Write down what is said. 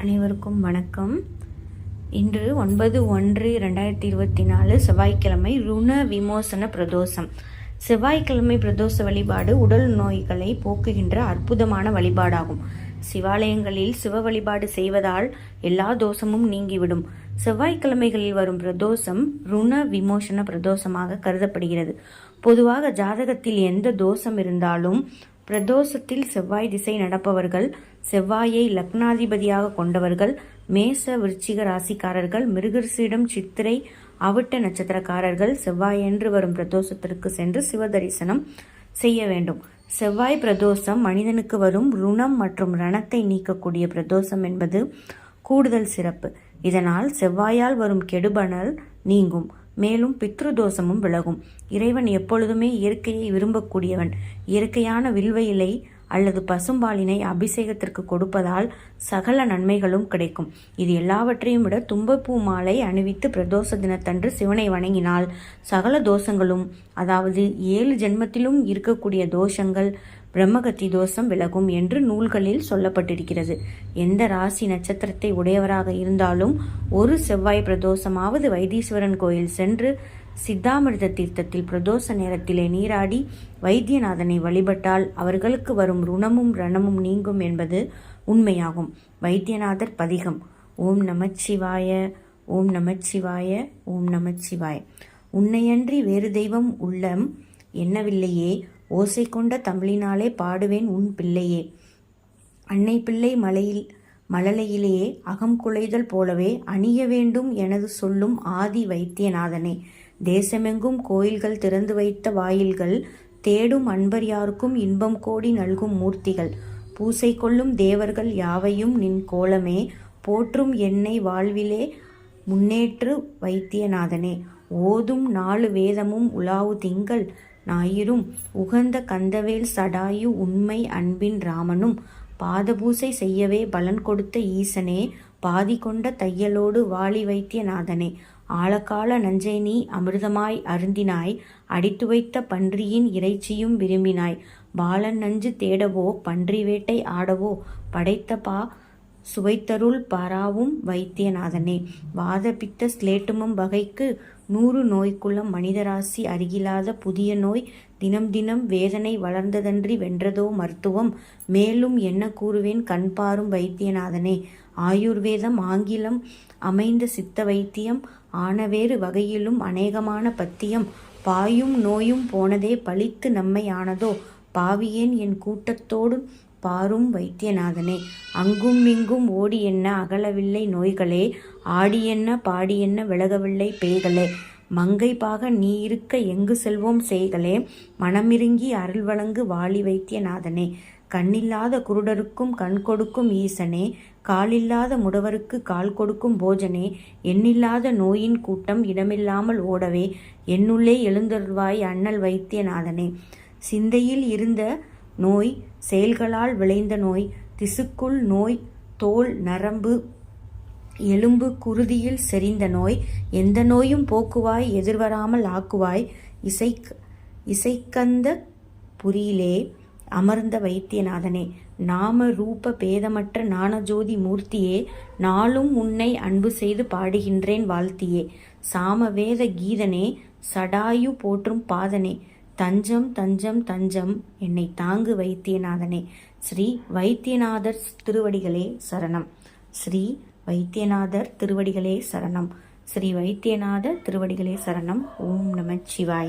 அனைவருக்கும் வணக்கம். இன்று ஒன்பது ஒன்று ரெண்டாயிரத்தி இருபத்தி நாலு செவ்வாய்க்கிழமை ருண விமோசன பிரதோஷம். செவ்வாய்க்கிழமை பிரதோஷ வழிபாடு உடல் நோய்களை போக்குகின்ற அற்புதமான வழிபாடாகும். சிவாலயங்களில் சிவ வழிபாடு செய்வதால் எல்லா தோஷமும் நீங்கிவிடும். செவ்வாய்க்கிழமைகளில் வரும் பிரதோஷம் ருண விமோசன பிரதோஷமாக கருதப்படுகிறது. பொதுவாக ஜாதகத்தில் எந்த தோஷம் இருந்தாலும் பிரதோஷத்தில் செவ்வாய் திசை நடப்பவர்கள் செவ்வாயை லக்னாதிபதியாக கொண்டவர்கள் மேச விருச்சிக ராசிக்காரர்கள் மிருகசீடம் சித்திரை அவிட்ட நட்சத்திரக்காரர்கள் செவ்வாயன்று வரும் பிரதோஷத்திற்கு சென்று சிவ தரிசனம் செய்ய வேண்டும். செவ்வாய் பிரதோஷம் மனிதனுக்கு வரும் ருணம் மற்றும் ரணத்தை நீக்கக்கூடிய பிரதோஷம் என்பது கூடுதல் சிறப்பு. இதனால் செவ்வாயால் வரும் கெடுபணல் நீங்கும். மேலும் பித்ரு தோஷமும் விலகும். இறைவன் எப்பொழுதுமே இயற்கையை விரும்பக்கூடியவன். இயற்கையான வில்வ இலை அல்லது பசும்பாலினை அபிஷேகத்திற்கு கொடுப்பதால் சகல நன்மைகளும் கிடைக்கும். இது எல்லாவற்றையும் விட தும்பப்பூ மாலை அணிவித்து பிரதோஷ தினத்தன்று சிவனை வணங்கினால் சகல தோஷங்களும் அதாவது ஏழு ஜென்மத்திலும் இருக்கக்கூடிய தோஷங்கள் பிரம்மகத்தி தோஷம் விலகும் என்று நூல்களில் சொல்லப்பட்டிருக்கிறது. எந்த ராசி நட்சத்திரத்தை உடையவராக இருந்தாலும் ஒரு செவ்வாய் பிரதோஷமாவது வைத்தீஸ்வரன் கோயில் சென்று சித்தாமிர்த தீர்த்தத்தில் பிரதோஷ நேரத்திலே நீராடி வைத்தியநாதனை வழிபட்டால் அவர்களுக்கு வரும் ருணமும் ரணமும் நீங்கும் என்பது உண்மையாகும். வைத்தியநாதர் பதிகம். ஓம் நமச்சிவாய ஓம் நமச்சிவாய ஓம் நமச்சிவாய. உன்னையன்றி வேறு தெய்வம் உள்ளம் என்னவில்லையே ஓசை கொண்ட தமிழினாலே பாடுவேன் உன் பிள்ளையே. அன்னை பிள்ளை மலையில் மழலையிலேயே அகம் குலைதல் போலவே அணிய வேண்டும் எனது சொல்லும் ஆதி வைத்தியநாதனே. தேசமெங்கும் கோயில்கள் திறந்து வைத்த வாயில்கள் தேடும் அன்பர் யாருக்கும் இன்பம் கோடி நல்கும் மூர்த்திகள். பூசை கொள்ளும் தேவர்கள் யாவையும் நின் கோலமே போற்றும் என்னை வாழ்விலே முன்னேற்று வைத்தியநாதனே ஓதும் நாலு வேதமும் உலாவு திங்கள் ஞாயிறும் உகந்த கந்தவேல் சடாயு உண்மை அன்பின் ராமனும். பாதபூசை செய்யவே பலன் கொடுத்த ஈசனே பாதி கொண்ட தையலோடு வாளி வைத்தியநாதனே ஆழக்கால நஞ்சை நீ அமிர்தமாய் அருந்தினாய் அடித்து வைத்த பன்றியின் இறைச்சியும் விரும்பினாய். பாலன் நஞ்சு தேடவோ பன்றி வேட்டை ஆடவோ படைத்த பா சுவைத்தருள் பராவும் வைத்தியநாதனே. வாதபித்த ஸ்லேட்டுமம் வகைக்கு நூறு நோய்க்குள்ளம் மனிதராசி அருகிலாத புதிய நோய் தினம் தினம் வேதனை வளர்ந்ததன்றி வென்றதோ மருத்துவம் மேலும் என்ன கூறுவேன் கண்பாரும் வைத்தியநாதனே. ஆயுர்வேதம் ஆங்கிலம் அமைந்த சித்த வைத்தியம் ஆனவேறு வகையிலும் அநேகமான பத்தியம் பாயும் நோயும் போனதே பழித்து நம்மை ஆனதோ பாவியேன் என் கூட்டத்தோடு பாரும் வைத்தியநாதனே. அங்கும் இங்கும் ஓடி என்ன அகலவில்லை நோய்களே. ஆடி என்ன பாடி என்ன விலகவில்லை பேய்களே. மங்கை பாக நீ இருக்க எங்கு செல்வோம் செய்களே. மனமிருங்கி அருள் வழங்கு வாலி வைத்தியநாதனே. கண்ணில்லாத குருடருக்கும் கண் கொடுக்கும் ஈசனே காலில்லாத முடவருக்கு கால் கொடுக்கும் போஜனே எண்ணில்லாத நோயின் கூட்டம் இடமில்லாமல் ஓடவே என்னுள்ளே எழுந்தருள்வாய் அண்ணல் வைத்தியநாதனே. சிந்தையில் இருந்த நோய் செயல்களால் விளைந்த நோய் திசுக்குள் நோய் தோல் நரம்பு எலும்பு குருதியில் செறிந்த நோய் எந்த நோயும் போக்குவாய் எதிர்வராமல் ஆக்குவாய் இசை இசைக்கந்த புரியிலே அமர்ந்த வைத்தியநாதனே நாம ரூப பேதமற்ற ஞானஜோதி மூர்த்தியே நாளும் உன்னை அன்பு செய்து பாடுகின்றேன் வாழ்த்தியே. சாமவேத கீதனே சடாயு போற்றும் பாதனே தஞ்சம் தஞ்சம் தஞ்சம் என்னை தாங்கு வைத்தியநாதனே. ஸ்ரீ வைத்தியநாதர் திருவடிகளே சரணம். ஸ்ரீ வைத்தியநாதர் திருவடிகளே சரணம். ஸ்ரீ வைத்தியநாதர் திருவடிகளே சரணம். ஓம் நமச்சிவாய